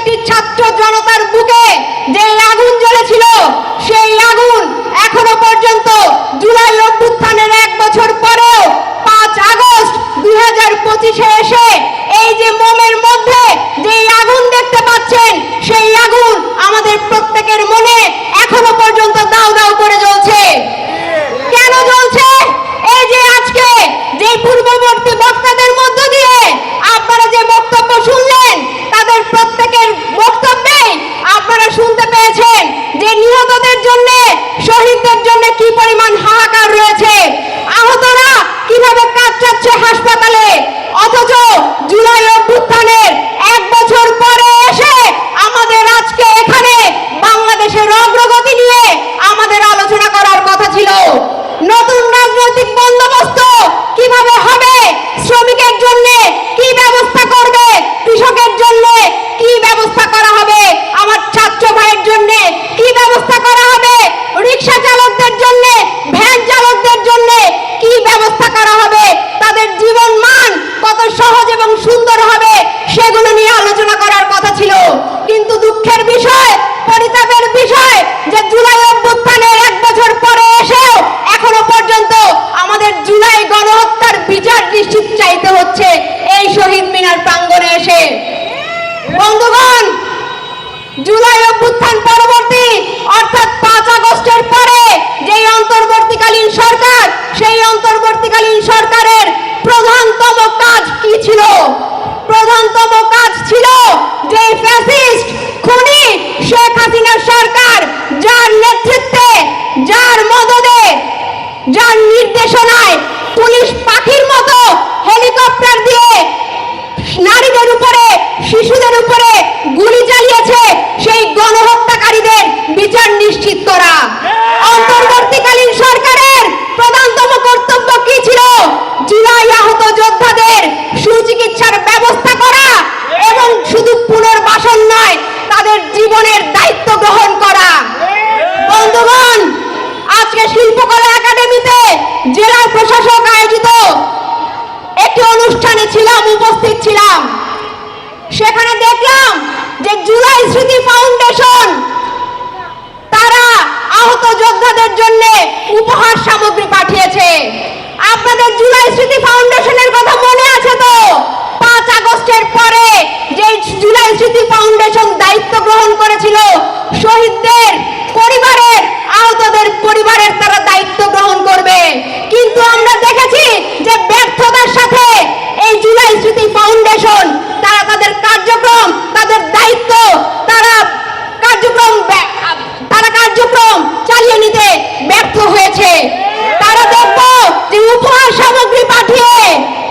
প্রত্যেকটি ছাত্র জনতার বুকে যে আগুন জ্বলেছিল, সেই আগুন এখনও পর্যন্ত জুলাই অভ্যুত্থানের এক বছর পরেও পাঁচ আগস্ট দুই হাজার পঁচিশে এসে এই যে মোমের মধ্যে যে আগুন দেখতে পাচ্ছেন সেই আগুন আমাদের প্রত্যেকের মনে এখনও পর্যন্ত দাও দাও করে জ্বলছে কেন জ্বলছে এই যে আজকে যে পূর্ববর্তী বক্তাদের মধ্য দিয়ে আপনারা যে বক্তব্য শুনলেন তাদের প্রত্যেকের বক্তব্যে আপনারা শুনতে পেয়েছেন যে নিহতদের জন্য, শহীদদের জন্য কি পরিমাণ হাহাকার রয়েছে? আহতরা কীভাবে কাজ চাচ্ছে হাসপাতালে? অথচ জুলাই অভ্যুত্থানের এক বছর পরে এসে আমাদের আজকে এখানে বাংলাদেশের অগ্রগতি নিয়ে আমাদের আলোচনা করার কথা ছিল নতুন রাজনৈতিক বন্দোবস্ত কীভাবে হবে শ্রমিকের জন্য কি ব্যবস্থা করবে কৃষকের জন্য কি ব্যবস্থা করা হবে আমার ছাত্র ভাইয়ের জন্য কি ব্যবস্থা করা হবে রিক্সা চালকদের জন্য ভ্যান চালকদের জন্য কি ব্যবস্থা করা হবে তাদের জীবন মান কত সহজ এবং সুন্দর হবে সেগুলো নিয়ে আলোচনা করার কথা ছিল কিন্তু দুঃখের বিষয় পরিতাপের বিষয় যে জুলাই অভ্যুত্থানের এক বছর পরে এসেও এখনও পর্যন্ত আমাদের জুলাই গণহত্যার বিচার নিশ্চিত চাইতে হচ্ছে এই শহীদ মিনার প্রাঙ্গণে এসে বন্ধুগণ জুলাই অভ্যুত্থান পরবর্তী অর্থাৎ পাঁচ আগস্টের পরে যেই অন্তর্বর্তীকালীন সরকার সেই অন্তর্বর্তীকালীন সরকারের প্রধানতম কাজ কি ছিল? প্রধানতম কাজ ছিল যে ফ্যাসিস্ট খুনি শেখ হাসিনার সরকার যার নেতৃত্বে যার মদদে যার নির্দেশনায় পুলিশ পাখির মতো হেলিকপ্টার দিয়ে নারীদের উপরে শিশুদের উপরে গুলি চালিয়েছে সেই গণহত্যাকারীদের বিচার নিশ্চিত করা। অন্তর্বর্তীকালীন সরকারের প্রধানতম কর্তব্য কি ছিল জুলাই আহত যোদ্ধাদের সুচিকিৎসার ব্যবস্থা করা এবং শুধু পুনর্বাসন নয় তাদের জীবনের দায়িত্ব গ্রহণ করা বন্ধুগণ আজকে শিল্পকলা একাডেমিতে জেলা প্রশাসক আয়োজিত একটি অনুষ্ঠানে ছিলাম উপস্থিত ছিলাম। সেখানে দেখলাম যে জুলাই স্মৃতি ফাউন্ডেশন, তারা আহত যোদ্ধাদের জন্য উপহার সামগ্রী পাঠিয়েছে। আপনাদের জুলাই স্মৃতি ফাউন্ডেশনের কথা মনে আছে তো পাঁচ আগস্টের পরে যে জুলাই স্মৃতি ফাউন্ডেশন দায়িত্ব গ্রহণ করেছিল শহীদদের পরিবারের আহতদের পরিবারের তারা দায়িত্ব গ্রহণ করবে কিন্তু আমরা দেখেছি যে ব্যর্থতার সাথে এই জুলাই স্মৃতি ফাউন্ডেশন তারা তাদের কার্যক্রম তাদের দায়িত্ব তারা কার্যক্রম ব্যা- তারা কার্যক্রম চালিয়ে নিতে ব্যর্থ হয়েছে তারা দেখব যে উপহার সামগ্রী পাঠিয়ে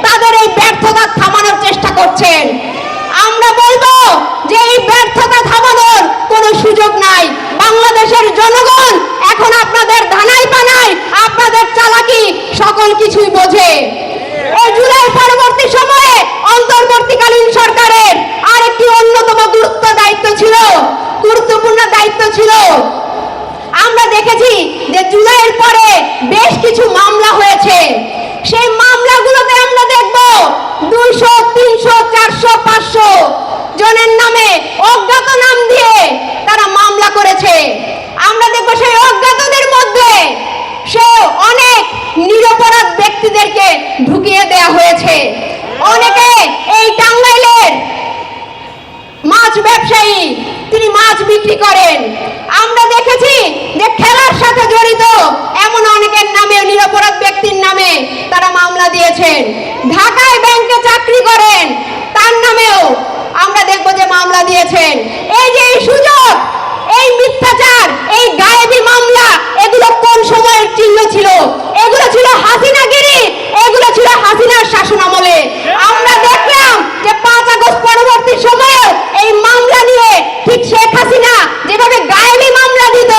তাদের এই ব্যর্থতা থামানোর চেষ্টা করছেন আমরা বলব যে এই ব্যর্থতা থামানোর কোনো সুযোগ নাই। বাংলাদেশের জনগণ এখন আপনাদের ধানাই পানাই, আপনাদের চালাকি, সকল কিছুই বোঝে। জুলাই পরবর্তী সময়ে অন্তর্বর্তীকালীন সরকারের আরেকটি অন্যতম গুরুত্ব দায়িত্ব ছিল গুরুত্বপূর্ণ দায়িত্ব ছিল আমরা দেখেছি যে জুলাইয়ের পরে বেশ কিছু মামলা হয়েছে সেই মামলাগুলোতে আমরা দেখব দুইশো তিনশো চারশো পাঁচশো জনের নামে অজ্ঞাত নাম দিয়ে তারা মামলা করেছে আমরা দেখব সেই অজ্ঞাতদের মধ্যে সে অনেক নিরপরাধ ব্যক্তিদেরকে ঢুকিয়ে দেয়া হয়েছে অনেকে এই টাঙ্গাইলের মাছ ব্যবসায়ী তিনি মাছ বিক্রি করেন। আমরা দেখেছি যে খেলার সাথে জড়িত এমন অনেকের নামে, নিরপরাধ ব্যক্তির নামে তারা মামলা দিয়েছেন। ঢাকায় ব্যাংকে চাকরি করেন, তার নামেও আমরা দেখব যে মামলা দিয়েছেন। এই যে সুযোগ, এই মিথ্যাচার, এই গায়েবী মামলা, এগুলো কোন সময়ের চিহ্ন ছিল? এগুলো ছিল হাসিনাগিরি এগুলো ছিল হাসিনার শাসন আমলে। আমরা দেখলাম যে পাঁচ আগস্ট পরবর্তী সময়ে এই মামলা নিয়ে ঠিক শেখ হাসিনা যেভাবে গায়েবী মামলা দিত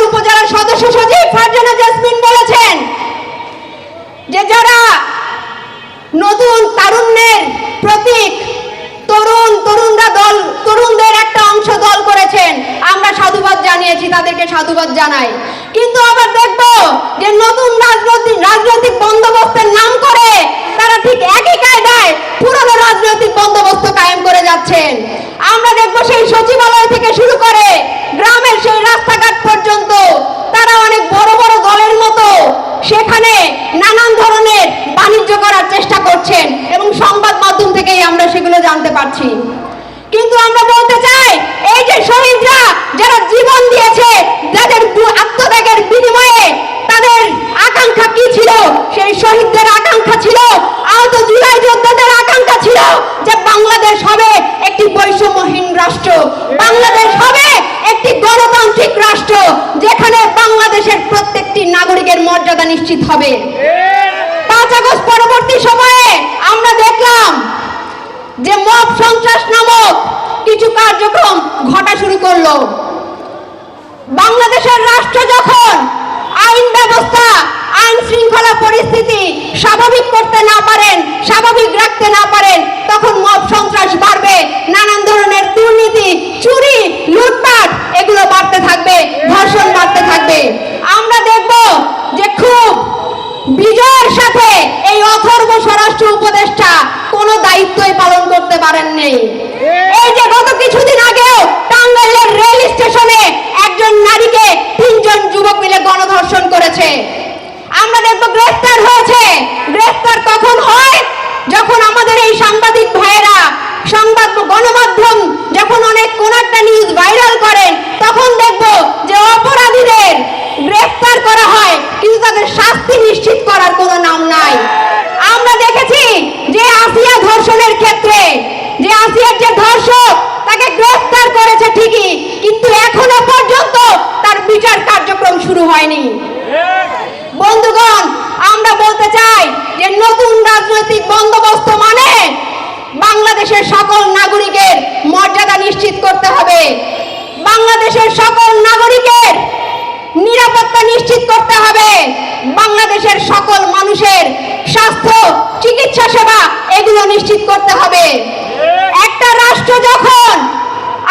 রামপুর উপজেলার সদস্য সচিব ফারজানা জেসমিন বলেছেন যে যারা নতুন তারুণ্যের প্রতীক, তরুণ, তরুণরা দল, তরুণদের একটা অংশ দল করেছেন, আমরা সাধুবাদ জানিয়েছি, তাদেরকে সাধুবাদ জানাই। কিন্তু আবার দেখব যে নতুন রাজনৈতিক রাজনৈতিক বন্দোবস্তের নাম করে তারা ঠিক একই কায়দায় পুরনো রাজনৈতিক বন্দোবস্ত কায়েম করে যাচ্ছেন। আমরা দেখব সেই সচিবালয় থেকে শুরু করে গ্রামের সেই রাস্তাঘাট পর্যন্ত, তারা অনেক বড় বড় দলের মতো সেখানে নানান ধরনের বাণিজ্য করার চেষ্টা করছেন এবং সংবাদ মাধ্যম থেকেই আমরা সেগুলো জানতে পারছি। কিন্তু আমরা বলতে চাই, এই যে শহীদরা যারা জীবন দিয়েছে, যাদের আত্মত্যাগের বিনিময়ে তাদের আকাঙ্ক্ষা কি ছিল? সেই শহীদদের আকাঙ্ক্ষা ছিল, আহত জুলাই যোদ্ধাদের আকাঙ্ক্ষা ছিল যে বাংলাদেশ হবে একটি বৈষম্যহীন রাষ্ট্র। বাংলাদেশ হবে গণতান্ত্রিক রাষ্ট্র যেখানে বাংলাদেশের প্রত্যেকটি নাগরিকের মর্যাদা নিশ্চিত হবে। পাঁচ আগস্ট পরবর্তী সময়ে আমরা দেখলাম যে মব সন্ত্রাস নামক কিছু কার্যক্রম ঘটা শুরু করল। বাংলাদেশের রাষ্ট্র যখন আইন ব্যবস্থা, আইন শৃঙ্খলা পরিস্থিতি স্বাভাবিক করতে না পারেন স্বাভাবিক রাখতে না পারেন তখন মব সন্ত্রাস বাড়বে নানান ধরনের দুর্নীতি চুরি লুটপাট এগুলো বাড়তে থাকবে ধর্ষণ বাড়তে থাকবে আমরা দেখব যে খুব বিজয়ের সাথে এই অথর্ব স্বরাষ্ট্র উপদেষ্টা কোনো দায়িত্বই পালন করতে পারেননি এই যে গত কিছুদিন আগেও টাঙ্গাইলের রেল স্টেশনে একজন নারীকে তিনজন যুবক মিলে গণধর্ষণ করেছে আমরা দেখব গ্রেফতার হয়েছে গ্রেফতার কখন হয় যখন আমাদের এই সাংবাদিক ভাইয়েরা সংবাদ গণমাধ্যম যখন অনেক কোন একটা নিউজ ভাইরাল করেন তখন দেখব যে অপরাধীদের গ্রেফতার করা হয় কিন্তু তাদের শাস্তি নিশ্চিত করার কোনো নাম নাই আমরা দেখেছি যে আসিয়া ধর্ষণের ক্ষেত্রে যে ধর্ষক তাকে গ্রেফতার করেছে ঠিকই, কিন্তু এখনও পর্যন্ত তার বিচার কার্যক্রম শুরু হয়নি। বন্ধুগণ, আমরা বলতে চাই যে নতুন রাজনৈতিক বন্দোবস্ত মানে বাংলাদেশের সকল নাগরিকের মর্যাদা নিশ্চিত করতে হবে। বাংলাদেশের সকল নাগরিকের নিরাপত্তা নিশ্চিত করতে হবে। বাংলাদেশের সকল মানুষের স্বাস্থ্য, চিকিৎসা সেবা, এগুলো নিশ্চিত করতে হবে। একটা রাষ্ট্র যখন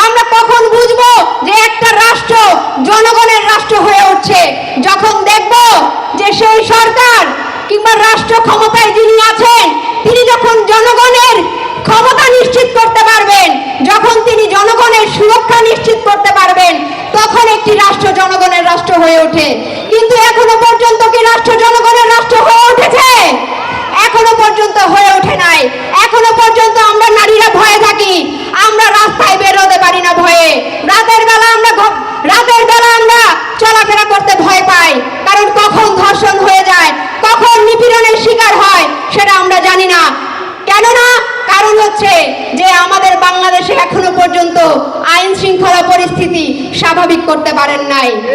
আমরা কখন বুঝব যে একটা রাষ্ট্র জনগণের রাষ্ট্র হয়ে উঠছে? যখন দেখব যে সেই সরকার কিংবা রাষ্ট্র ক্ষমতায় যিনি আছেন, তিনি যখন জনগণের ক্ষমতা নিশ্চিত করতে পারবেন, যখন তিনি জনগণের সুরক্ষা নিশ্চিত করতে পারবেন, তখন একটি রাষ্ট্র জনগণের রাষ্ট্র হয়ে ওঠে। কিন্তু এখনও পর্যন্ত কি রাষ্ট্র জনগণের রাষ্ট্র হয়ে উঠেছে? এখনও পর্যন্ত হয়ে ওঠে নাই। পর্যন্ত আমরা নারীরা ভয়ে থাকি। আমরা রাস্তায় বেরোতে পারি না ভয়ে। রাতের বেলা আমরা রাতের বেলা আমরা চলাফেরা করতে ভয় পাই। কারণ কখন ধর্ষণ হয়ে যায়, কখন নিপীড়নের শিকার হয়, সেটা আমরা জানি না। কেননা কারণ হচ্ছে যে আমাদের বাংলাদেশে এখনও পর্যন্ত আইন শৃঙ্খলা পরিস্থিতি স্বাভাবিক করতে পারেন নাই।